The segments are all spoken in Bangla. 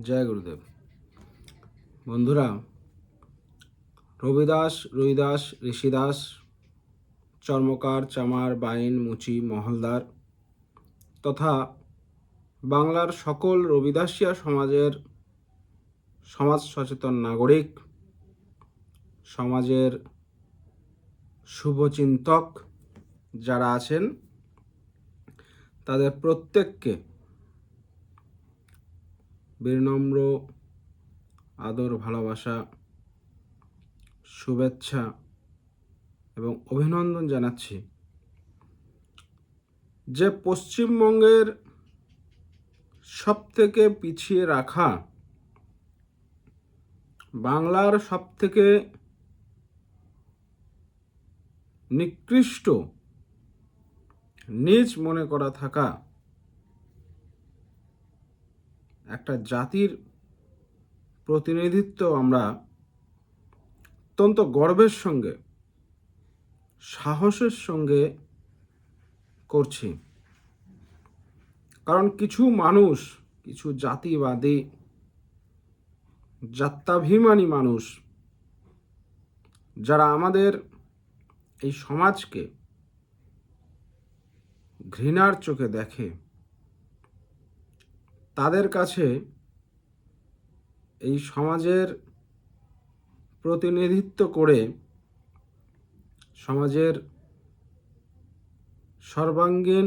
জয় গুরুদেব। বন্ধুরা, রবিদাস, রুইদাস, ঋষিদাস, চর্মকার, চামার, বাইন, মুচি, মহলদার তথা বাংলার সকল রবিদাসিয়া সমাজের সমাজ সচেতন নাগরিক, সমাজের শুভচিন্তক যারা আছেন, তাদের প্রত্যেককে বিনম্র আদর, ভালোবাসা, শুভেচ্ছা এবং অভিনন্দন জানাচ্ছি। যে পশ্চিমবঙ্গের সবথেকে পিছিয়ে রাখা বাংলার সবথেকে নিকৃষ্ট, নিজ মনে করা থাকা একটা জাতির প্রতিনিধিত্ব আমরা অত্যন্ত গর্বের সঙ্গে, সাহসের সঙ্গে করছি। কারণ কিছু মানুষ, কিছু জাতিবাদী, জাত্যাভিমানী মানুষ, যারা আমাদের এই সমাজকে ঘৃণার চোখে দেখে তাদের কাছে এই সমাজের প্রতিনিধিত্ব করে সমাজের সর্বাঙ্গীন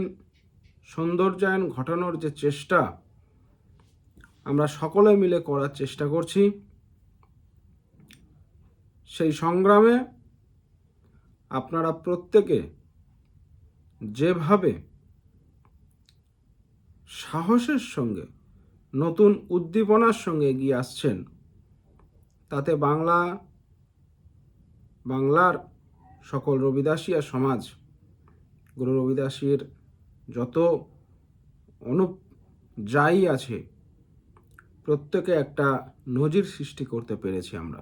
সৌন্দর্যায়ন ঘটানোর যে চেষ্টা আমরা সকলে মিলে করার চেষ্টা করছি, সেই সংগ্রামে আপনারা প্রত্যেকে যেভাবে সাহসের সঙ্গে নতুন উদ্দীপনার সঙ্গে এগিয়ে আসছেন। তাতে বাংলা, বাংলার সকল রবিদাসিয়া সমাজ, গুরু রবিদাসীর যত অনুযায়ী আছে, প্রত্যেকে একটা নজির সৃষ্টি করতে পেরেছি আমরা।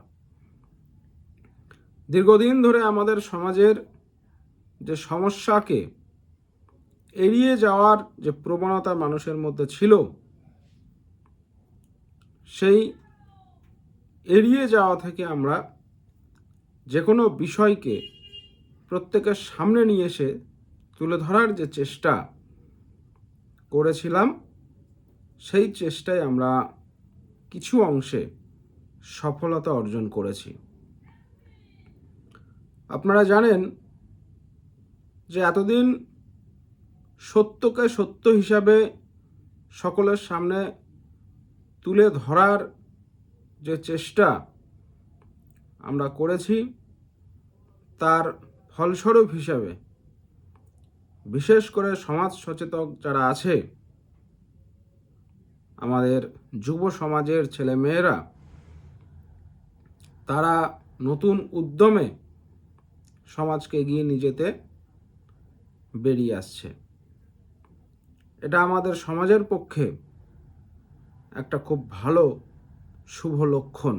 দীর্ঘদিন ধরে আমাদের সমাজের যে সমস্যাকে এড়িয়ে যাওয়ার যে প্রবণতা মানুষের মধ্যে ছিল সেই এড়িয়ে যাওয়া থেকে আমরা যে কোনো বিষয়কে প্রত্যেকের সামনে নিয়ে এসে তুলে ধরার যে চেষ্টা করেছিলাম, সেই চেষ্টায় আমরা কিছু অংশে সফলতা অর্জন করেছি। আপনারা জানেন যে এতদিন সত্যকে সত্য হিসাবে সকলের সামনে তুলে ধরার যে চেষ্টা আমরা করেছি, তার ফলস্বরূপ হিসাবে বিশেষ করে সমাজ সচেতক যারা আছে, আমাদের যুব সমাজের ছেলে মেয়েরা তারা নতুন উদ্যমে সমাজকে এগিয়ে নিয়ে যেতে বেরিয়ে আসছে। এটা আমাদের সমাজের পক্ষে একটা খুব ভালো শুভ লক্ষণ।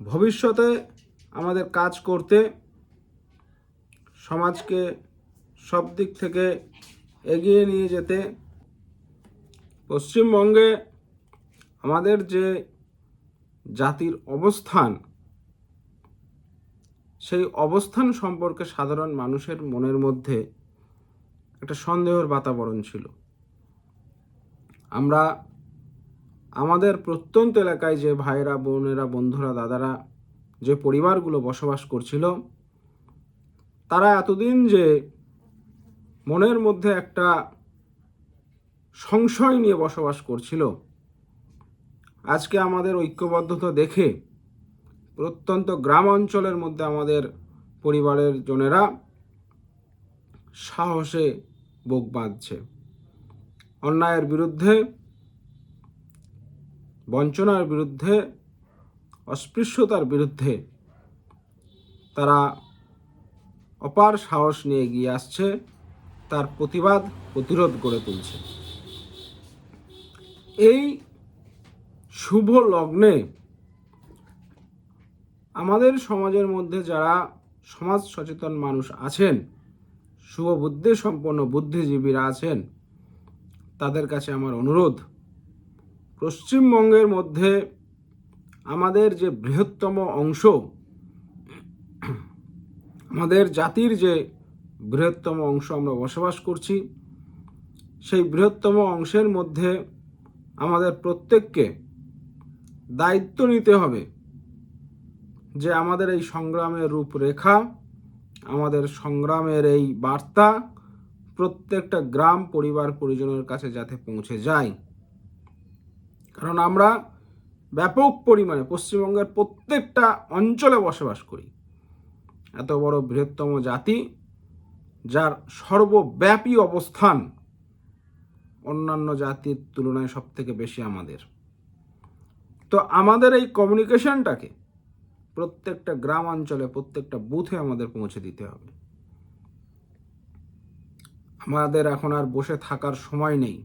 ভবিষ্যতে আমাদের কাজ করতে সমাজকে সব দিক থেকে এগিয়ে নিয়ে যেতে পশ্চিমবঙ্গে আমাদের যে জাতির অবস্থান, সেই অবস্থান সম্পর্কে সাধারণ মানুষের মনের মধ্যে একটা সন্দেহের বাতাবরণ ছিল। আমরা আমাদের প্রত্যন্ত এলাকায় যে ভাইরা বোনেরা, বন্ধুরা, দাদারা, যে পরিবারগুলো বসবাস করছিল, তারা এতদিন যে মনের মধ্যে একটা সংশয় নিয়ে বসবাস করছিল। আজকে আমাদের ঐক্যবদ্ধতা দেখে প্রত্যন্ত গ্রাম অঞ্চলের মধ্যে আমাদের পরিবারের জনেরা সাহসে বুক বাঁধছে। অন্যায়ের বিরুদ্ধে বঞ্চনার বিরুদ্ধে, অস্পৃশ্যতার বিরুদ্ধে তারা অপার সাহস নিয়ে এগিয়ে আসছে, তার প্রতিবাদ প্রতিরোধ গড়ে তুলছে। এই শুভ লগ্নে আমাদের সমাজের মধ্যে যারা সমাজ সচেতন মানুষ আছেন, শুভ বুদ্ধি সম্পন্ন বুদ্ধিজীবীরা আছেন, তাদের কাছে আমার অনুরোধ পশ্চিমবঙ্গের মধ্যে আমাদের যে বৃহত্তম অংশ, আমাদের জাতির যে বৃহত্তম অংশ আমরা বসবাস করছি, সেই বৃহত্তম অংশের মধ্যে আমাদের প্রত্যেককে দায়িত্ব নিতে হবে যে আমাদের এই সংগ্রামের রূপরেখা, আমাদের সংগ্রামের এই বার্তা প্রত্যেকটা গ্রাম পরিবার পরিজনের কাছে যাতে পৌঁছে যায়। কারণ আমরা ব্যাপক পরিমাণে পশ্চিমবঙ্গের প্রত্যেকটা অঞ্চলে বসবাস করি। এত বড় বৃহত্তম জাতি, যার সর্বব্যাপী অবস্থান অন্যান্য জাতির তুলনায় সব থেকে বেশি আমাদের। তো আমাদের এই কমিউনিকেশনটাকে প্রত্যেকটা গ্রাম অঞ্চলে প্রত্যেকটা বুথে আমাদের পৌঁছে দিতে হবে। আমাদের এখন আর বসে থাকার সময় নেই।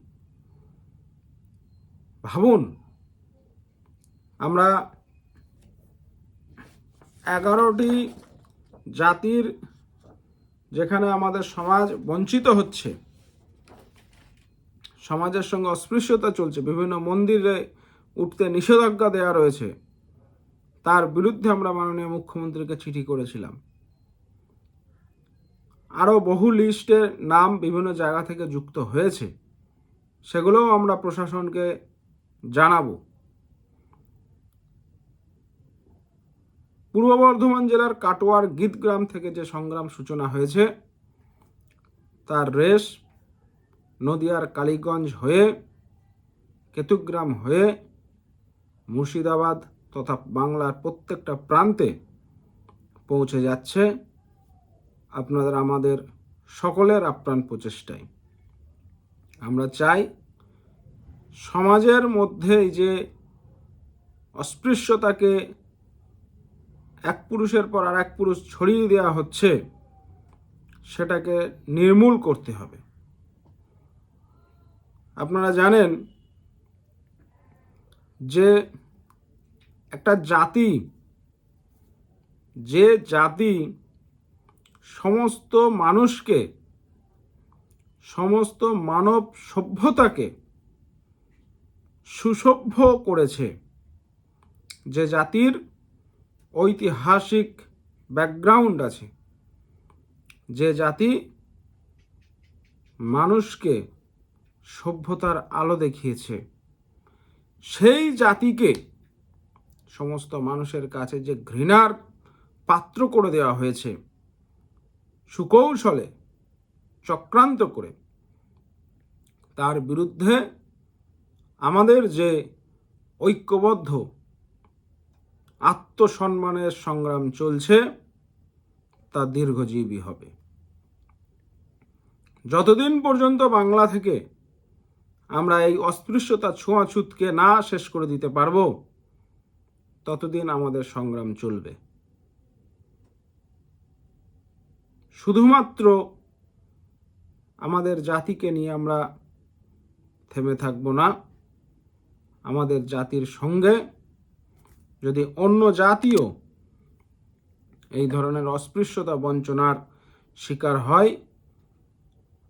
ভাবুন, আমরা এগারোটি জাতির যেখানে আমাদের সমাজ বঞ্চিত হচ্ছে, সমাজের সঙ্গে অস্পৃশ্যতা চলছে, বিভিন্ন মন্দিরে উঠতে নিষেধাজ্ঞা দেওয়া রয়েছে, তার বিরুদ্ধে আমরা মাননীয় মুখ্যমন্ত্রীকে চিঠি করেছিলাম। আরও বহু লিস্টের নাম বিভিন্ন জায়গা থেকে যুক্ত হয়েছে, সেগুলোও আমরা প্রশাসনকে জানাব। পূর্ব বর্ধমান জেলার কাটোয়ার গীতগ্রাম থেকে যে সংগ্রাম সূচনা হয়েছে, তার রেশ নদিয়ার কালীগঞ্জ হয়ে, কেতুগ্রাম হয়ে, মুর্শিদাবাদ তথা বাংলার প্রত্যেকটা প্রান্তে পৌঁছে যাচ্ছে আপনাদের, আমাদের সকলের আপ্রাণ প্রচেষ্টায়। আমরা চাই সমাজের মধ্যে এই যে অস্পৃশ্যতাকে এক পুরুষের পর আর এক পুরুষ ছড়িয়ে দেওয়া হচ্ছে, সেটাকে নির্মূল করতে হবে। আপনারা জানেন যে একটা জাতি, যে জাতি সমস্ত মানুষকে, সমস্ত মানব সভ্যতাকে সুসভ্য করেছে। যে জাতির ঐতিহাসিক ব্যাকগ্রাউন্ড আছে, যে জাতি মানুষকে সভ্যতার আলো দেখিয়েছে, সেই জাতিকে সমস্ত মানুষের কাছে যে ঘৃণার পাত্র করে দেওয়া হয়েছে, সুকৌশলে চক্রান্ত করে, তার বিরুদ্ধে আমাদের যে ঐক্যবদ্ধ আত্মসম্মানের সংগ্রাম চলছে, তা দীর্ঘজীবী হবে। যতদিন পর্যন্ত বাংলা থেকে আমরা এই অস্পৃশ্যতা ছোঁয়াছুতকে না শেষ করে দিতে পারব, ততদিন আমাদের সংগ্রাম চলবে। শুধুমাত্র আমাদের জাতিকে নিয়ে আমরা থেমে থাকব না। আমাদের জাতির সঙ্গে। যদি অন্য জাতীয় এই ধরনের অস্পৃশ্যতা বঞ্চনার শিকার হয়,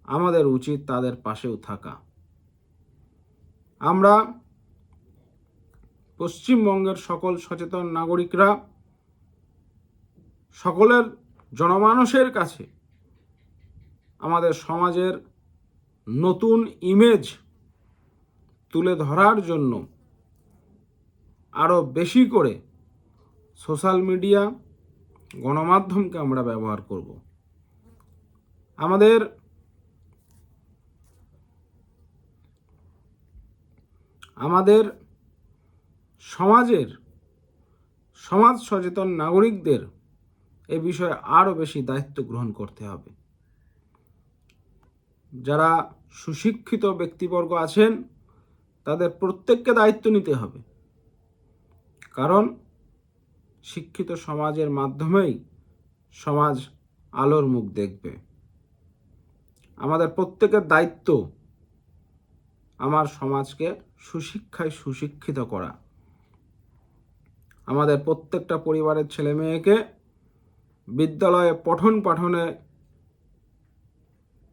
আমাদের উচিত তাদের পাশেও থাকা। আমরা পশ্চিমবঙ্গের সকল সচেতন নাগরিকরা, সকলের জনমানসের কাছে আমাদের সমাজের নতুন ইমেজ তুলে ধরার জন্য আরও বেশি করে সোশ্যাল মিডিয়া গণমাধ্যমকে আমরা ব্যবহার করব। আমাদের আমাদের সমাজের সমাজ সচেতন নাগরিকদের এ বিষয়ে আরও বেশি দায়িত্ব গ্রহণ করতে হবে। যারা সুশিক্ষিত ব্যক্তিবর্গ আছেন তাদের প্রত্যেককে দায়িত্ব নিতে হবে। কারণ শিক্ষিত সমাজের মাধ্যমেই সমাজ আলোর মুখ দেখবে। আমাদের প্রত্যেকের দায়িত্ব আমার সমাজকে সুশিক্ষায় সুশিক্ষিত করা। আমাদের প্রত্যেকটা পরিবারের ছেলে মেয়েকে বিদ্যালয়ে পঠন পাঠনে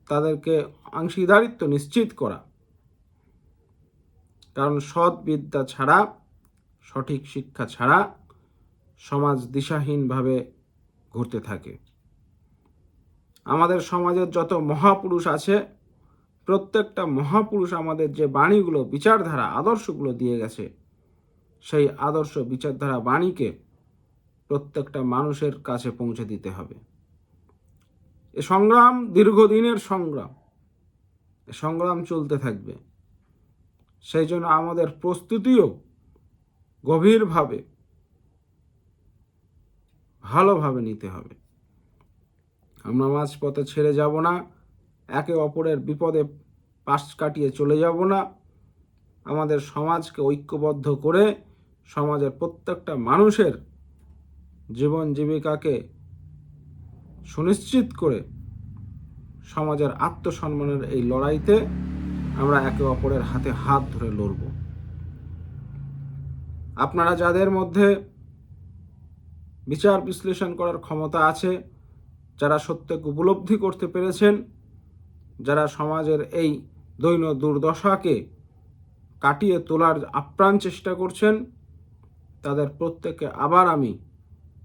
তাদেরকে অংশীদারিত্ব নিশ্চিত করা। কারণ সৎ বিদ্যা ছাড়া, সঠিক শিক্ষা ছাড়া সমাজ দিশাহীনভাবে ঘুরতে থাকে। আমাদের সমাজের যত মহাপুরুষ আছে, প্রত্যেকটা মহাপুরুষ আমাদের যে বাণীগুলো, বিচারধারা, আদর্শগুলো দিয়ে গেছে, সেই আদর্শ বিচারধারা বাণীকে প্রত্যেকটা মানুষের কাছে পৌঁছে দিতে হবে। এ সংগ্রাম দীর্ঘদিনের সংগ্রাম। সংগ্রাম চলতে থাকবে। সেই জন্য আমাদের প্রস্তুতিও গভীরভাবে, ভালোভাবে নিতে হবে। আমরা মাঝপথে ছেড়ে যাব না, একে অপরের বিপদে পাশ কাটিয়ে চলে যাব না। আমাদের সমাজকে ঐক্যবদ্ধ করে সমাজের প্রত্যেকটা মানুষের জীবন জীবিকাকে সুনিশ্চিত করে সমাজের আত্মসম্মানের এই লড়াইতে আমরা একে অপরের হাতে হাত ধরে লড়ব। আপনারা যাদের মধ্যে বিচার বিশ্লেষণ করার ক্ষমতা আছে, যারা সত্যকে উপলব্ধি করতে পেরেছেন, যারা সমাজের এই দৈন দুর্দশাকে কাটিয়ে তোলার আপ্রাণ চেষ্টা করছেন, তাদের প্রত্যেককে আবার আমি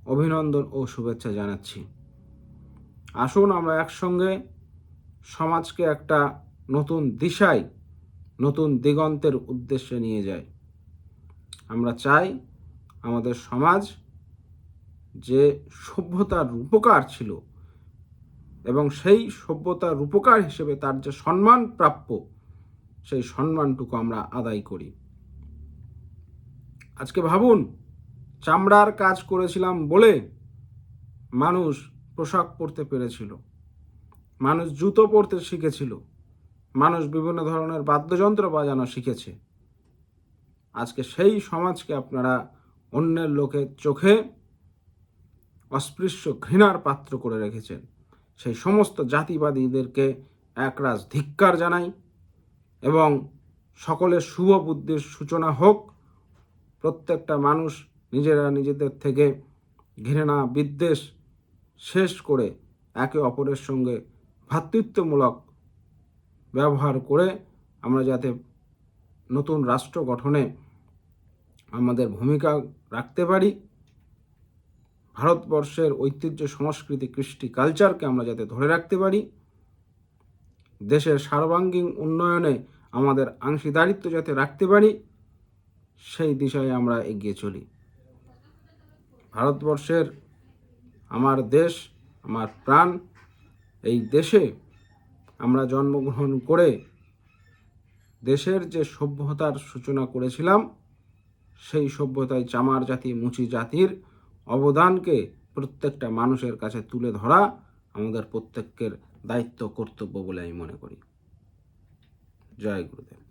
অভিনন্দন ও শুভেচ্ছা জানাচ্ছি। আসুন আমরা একসঙ্গে সমাজকে একটা নতুন দিশায়, নতুন দিগন্তের উদ্দেশ্যে নিয়ে যায়। আমরা চাই আমাদের সমাজ যে সভ্যতার রূপকার ছিল এবং সেই সভ্যতার রূপকার হিসেবে তার যে সম্মান প্রাপ্য, সেই সম্মানটুকু আমরা আদায় করি। আজকে ভাবুন, চামড়ার কাজ করেছিলাম বলে মানুষ পোশাক পরতে পেরেছিল। মানুষ জুতো পরতে শিখেছিল। মানুষ বিভিন্ন ধরনের বাদ্যযন্ত্র বাজানো শিখেছে। আজকে সেই সমাজকে আপনারা অন্যের লোকের চোখে অস্পৃশ্য ঘৃণার পাত্র করে রেখেছেন। সেই সমস্ত জাতিবাদীদেরকে একরাজ ধিক্কার জানাই এবং সকলের শুভ বুদ্ধির সূচনা হোক, প্রত্যেকটা মানুষ নিজেরা নিজেদের থেকে ঘৃণা বিদ্বেষ শেষ করে একে অপরের সঙ্গে ভ্রাতৃত্বমূলক ব্যবহার করে আমরা যাতে নতুন রাষ্ট্র গঠনে আমাদের ভূমিকা রাখতে পারি, ভারতবর্ষের ঐতিহ্য, সংস্কৃতি, কৃষ্টি কালচারকে আমরা যাতে ধরে রাখতে পারি, দেশের সার্বাঙ্গীন উন্নয়নে আমাদের অংশীদারিত্ব যাতে রাখতে পারি, সেই দিশায় আমরা এগিয়ে চলি। ভারতবর্ষের আমার দেশ, আমার প্রাণ, এই দেশে আমরা জন্মগ্রহণ করে দেশের যে সভ্যতার সূচনা করেছিলাম, সেই সভ্যতায় চামার জাতি, মুচি জাতির অবদানকে প্রত্যেকটা মানুষের কাছে তুলে ধরা আমাদের প্রত্যেকের দায়িত্ব, কর্তব্য বলে আমি মনে করি। জয় গুরুদেব।